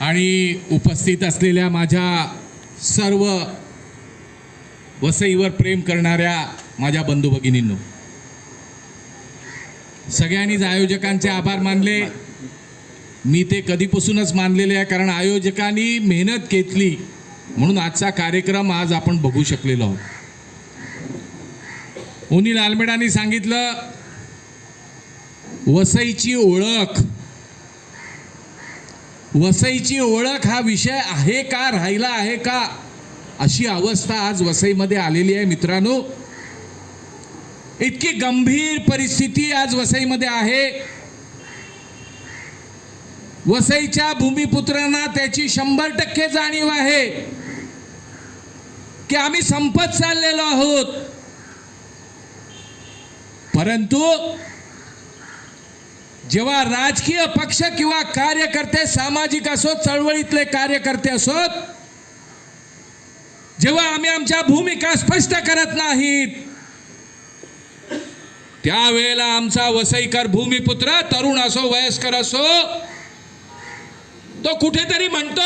आणि उपस्थित असलेल्या माझ्या सर्व वसईवर प्रेम करणाऱ्या माझ्या बंधू भगिनींनो सगळ्यांनीच आयोजकांचे आभार मानले. मी ते कधीपासूनच मानलेले आहे कारण आयोजकांनी मेहनत घेतली म्हणून आजचा कार्यक्रम आज आपण बघू शकलेलो आहोत. उनील आलमेडांनी सांगितलं वसईची ओळख वसईची ओळख हा विषय आहे का राहिला आहे का? अशी अवस्था आज वसईमध्ये आलेली आहे मित्रांनो. इतकी गंभीर परिस्थिती आज वसईमध्ये आहे. वसईच्या भूमिपुत्रांना त्याची शंभर टक्के जाणीव आहे. की आम्ही संपत चाललेलो आहोत. परंतु जेव्हा राजकीय पक्ष किंवा कार्यकर्ते सामाजिक असोत चळवळीतले कार्यकर्ते असोत जेव्हा आम्ही आमच्या भूमिका स्पष्ट करत नाहीत त्यावेळेला आमचा वसईकर भूमिपुत्र तरुण असो वयस्कर असो तो कुठेतरी म्हणतो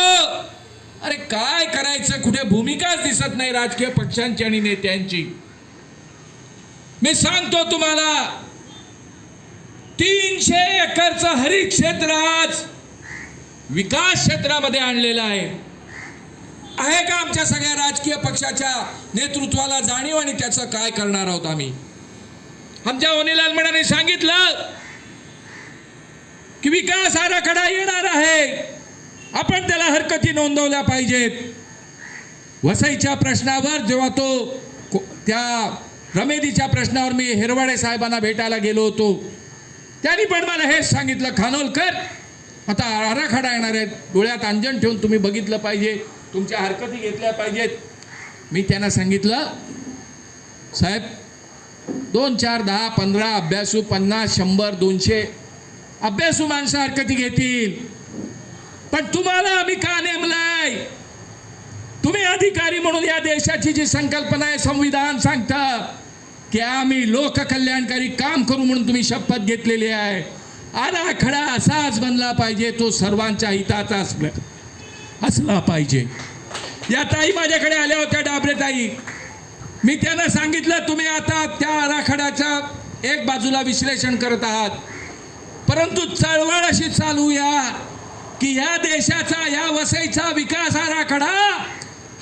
अरे काय करायचं? कुठे भूमिकाच दिसत नाही राजकीय पक्षांची आणि नेत्यांची. मी सांगतो तुम्हाला तीनशे एकरचं हरित क्षेत्र आज विकास क्षेत्रामध्ये आणलेलं आहे. आहे का आमच्या सगळ्या राजकीय पक्षाच्या नेतृत्वाला जाणीव आणि त्याचं काय करणार आहोत आम्ही? आमच्या ओनीलाल आलमडाने सांगितलं की विकास आराखडा येणार आहे. आपण त्याला हरकती नोंदवल्या पाहिजेत. वसईच्या प्रश्नावर जेव्हा तो त्या रमेदीच्या प्रश्नावर मी हेरवाडे साहेबांना भेटायला गेलो होतो. त्यांनी पण मला हेच सांगितलं खानोलकर आता आराखडा येणार आहेत. डोळ्यात अंजन ठेवून तुम्ही बघितलं पाहिजे तुमच्या हरकती घेतल्या पाहिजेत. मी त्यांना सांगितलं साहेब दोन चार दहा पंधरा अभ्यासू पन्नास शंभर दोनशे अभ्यासू माणसं हरकती घेतील. पण तुम्हाला आम्ही का नेमलाय? तुम्ही अधिकारी म्हणून या देशाची जी संकल्पना आहे संविधान सांगतं. की आम्ही लोककल्याणकारी काम करू म्हणून तुम्ही शपथ घेतलेली आहे. आराखडा असाच बनला पाहिजे तो सर्वांच्या हिताचा असला असला पाहिजे. या ताई माझ्याकडे आल्या होत्या डाबरे ताई. मी त्यांना सांगितलं तुम्ही आता त्या आराखड्याच्या एक बाजूला विश्लेषण करत आहात. परंतु चळवळ अशी चालू या की ह्या देशाचा ह्या वसईचा विकास आराखडा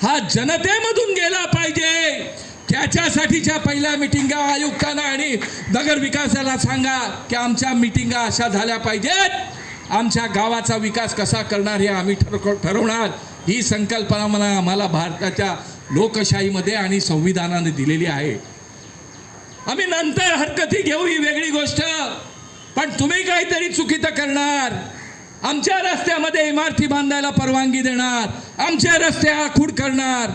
हा जनतेमधून गेला पाहिजे. त्याच्यासाठीच्या पहिल्या मिटिंगा आयुक्तांना आणि नगर विकासाला सांगा की आमच्या मिटिंगा अशा झाल्या पाहिजेत. आमच्या गावाचा विकास कसा करणार हे आम्ही ठर ठरवणार. ही संकल्पना मला आम्हाला भारताच्या लोकशाहीमध्ये आणि संविधानाने दिलेली आहे. आम्ही नंतर हरकती घेऊ ही वेगळी गोष्ट. पण तुम्ही काहीतरी चुकीचं करणार. आमच्या रस्त्यामध्ये इमारती बांधायला परवानगी देणार. आमच्या रस्ते आखूड करणार.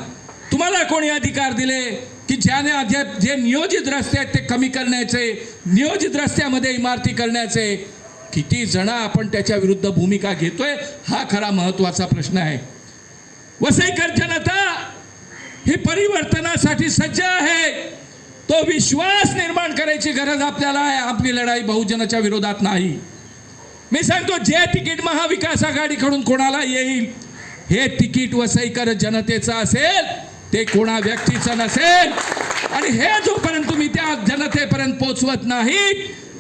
तुम्हाला कोणी अधिकार दिले? की ज्याने जे जे नियोजित रस्ते आहेत ते कमी करण्याचे नियोजित रस्त्यामध्ये इमारती करण्याचे किती जण आपण त्याच्या विरुद्ध भूमिका घेतोय हा खरा महत्त्वाचा प्रश्न आहे. वसईकर जनता ही परिवर्तनासाठी सज्ज आहे. तो विश्वास निर्माण करायची गरज आपल्याला आहे. आपली लढाई बहुजनाच्या विरोधात नाही. मी सांगतो जे तिकीट महाविकास आघाडीकडून कोणाला येईल हे तिकीट वसईकर जनतेचं असेल. ते कोणा व्यक्तीचं नसेल. आणि हे जोपर्यंत तुम्ही त्या जनतेपर्यंत पोचवत नाही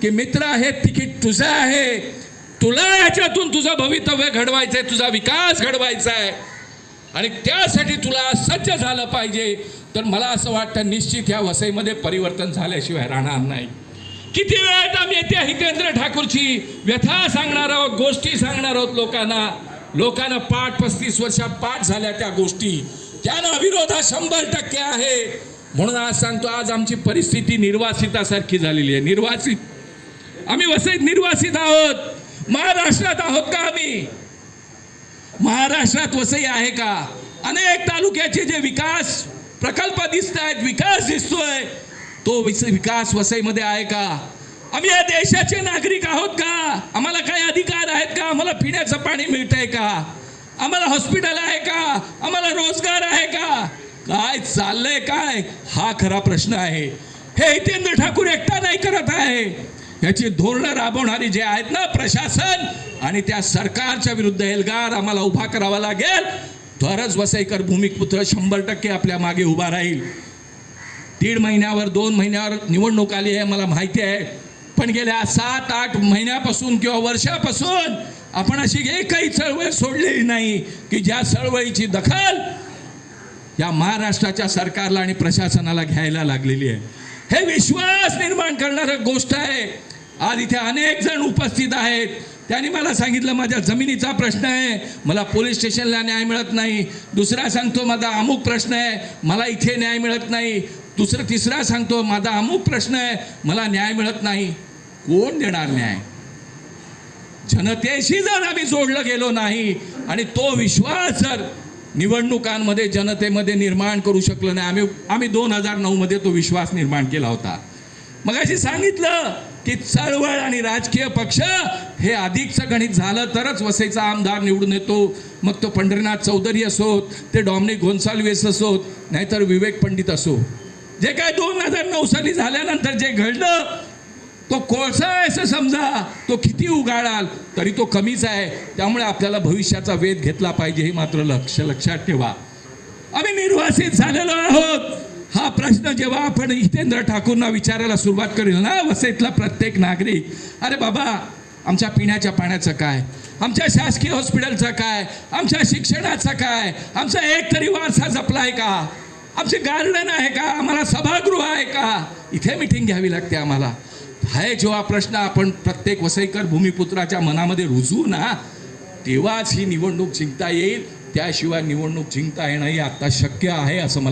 की मित्र हे तिकीट तुझं आहे तुला ह्याच्यातून तुझं भवितव्य घडवायचं आहे तुझा विकास घडवायचा आहे आणि त्यासाठी तुला सज्ज झालं पाहिजे तर मला असं वाटतं निश्चित ह्या वसईमध्ये परिवर्तन झाल्याशिवाय राहणार नाही. किती वेळात आम्ही येत्या हितेंद्र ठाकूरची? व्यथा सांगणार आहोत गोष्टी सांगणार आहोत लोकांना. लोकांना पाठ पस्तीस वर्षात पाठ झाल्या त्या गोष्टी. त्यांना विरोध हा शंभर टक्के आहे म्हणून आज सांगतो आज आमची परिस्थिती निर्वासितासारखी झालेली आहे. निर्वासित. आम्ही वसईत निर्वासित आहोत. महाराष्ट्रात आहोत का आम्ही? महाराष्ट्रात वसई आहे का? अनेक तालुक्याचे जे विकास प्रकल्प दिसत आहेत विकास दिसतोय तो विस- विकास वसईमध्ये आहे का? आम्ही या देशाचे नागरिक आहोत का? आम्हाला काही अधिकार आहेत का? आम्हाला पिण्याचं पाणी मिळतंय का? आम्हाला हॉस्पिटल आहे का? आम्हाला रोजगार आहे का? काय चाललंय काय? हा खरा प्रश्न आहे. हे हितेंद्र ठाकूर एकटा नाही करत आहे. याची धोरणं राबवणारी जे आहेत ना प्रशासन आणि त्या सरकारच्या विरुद्ध एल्गार आम्हाला उभा करावा लागेल. तरच वसईकर भूमिपुत्र शंभर टक्के आपल्या मागे उभा राहील. दीड महिन्यावर दोन महिन्यावर निवडणूक आली आहे मला माहिती आहे. पण गेल्या सात आठ महिन्यापासून किंवा वर्षापासून आपण अशी एकही चळवळ सोडलेली नाही की ज्या चळवळीची दखल या महाराष्ट्राच्या सरकारला आणि प्रशासनाला घ्यायला लागलेली आहे. हे विश्वास निर्माण करणारं गोष्ट आहे. आज इथे अनेक जण उपस्थित आहेत. त्यांनी मला सांगितलं माझ्या जमिनीचा प्रश्न आहे. मला पोलीस स्टेशनला न्याय मिळत नाही. दुसरा सांगतो माझा अमुक प्रश्न आहे. मला इथे न्याय मिळत नाही. दुसरं तिसरा सांगतो माझा अमुक प्रश्न आहे. मला न्याय मिळत नाही. कोण देणार न्याय? जनतेशी जर आम्ही जोडलं गेलो नाही आणि तो विश्वास जर निवडणुकांमध्ये जनतेमध्ये निर्माण करू शकलो नाही आम्ही आम्ही दोन हजार नऊमध्ये तो विश्वास निर्माण केला होता. मग अशी सांगितलं की चळवळ आणि राजकीय पक्ष हे अधिकचं गणित झालं तरच वसईचा आमदार निवडून येतो मग तो पंढरीनाथ चौधरी असोत ते डॉमनिक गोन्साल्वेस असोत नाहीतर विवेक पंडित असो. जे काय दोन हजार नऊ साली झाल्यानंतर जे घडलं तो कोळसा आहे असं समजा. तो किती उगाळाल तरी तो कमीच आहे. त्यामुळे आपल्याला भविष्याचा वेध घेतला पाहिजे हे मात्र लक्ष लक्षात ठेवा. आम्ही निर्वासित झालेलो आहोत. हा प्रश्न जेव्हा आपण हितेंद्र ठाकूरना विचारायला सुरुवात करेल ना वसईतला प्रत्येक नागरिक अरे बाबा आमच्या पिण्याच्या पाण्याचं काय? आमच्या शासकीय हॉस्पिटलचं काय? आमच्या शिक्षणाचं काय? आमचा एक तरी वारसा जपला आहे का? आमचे गार्डन आहे का? आम्हाला सभागृह आहे का? इथे मिटिंग घ्यावी लागते आम्हाला. हे जेव्हा प्रश्न आपण प्रत्येक वसईकर भूमिपुत्राच्या मनामध्ये रुजू ना तेव्हाच ही निवडणूक जिंकता येईल. त्याशिवाय निवडणूक जिंकता येणं हे आत्ता शक्य आहे असं मला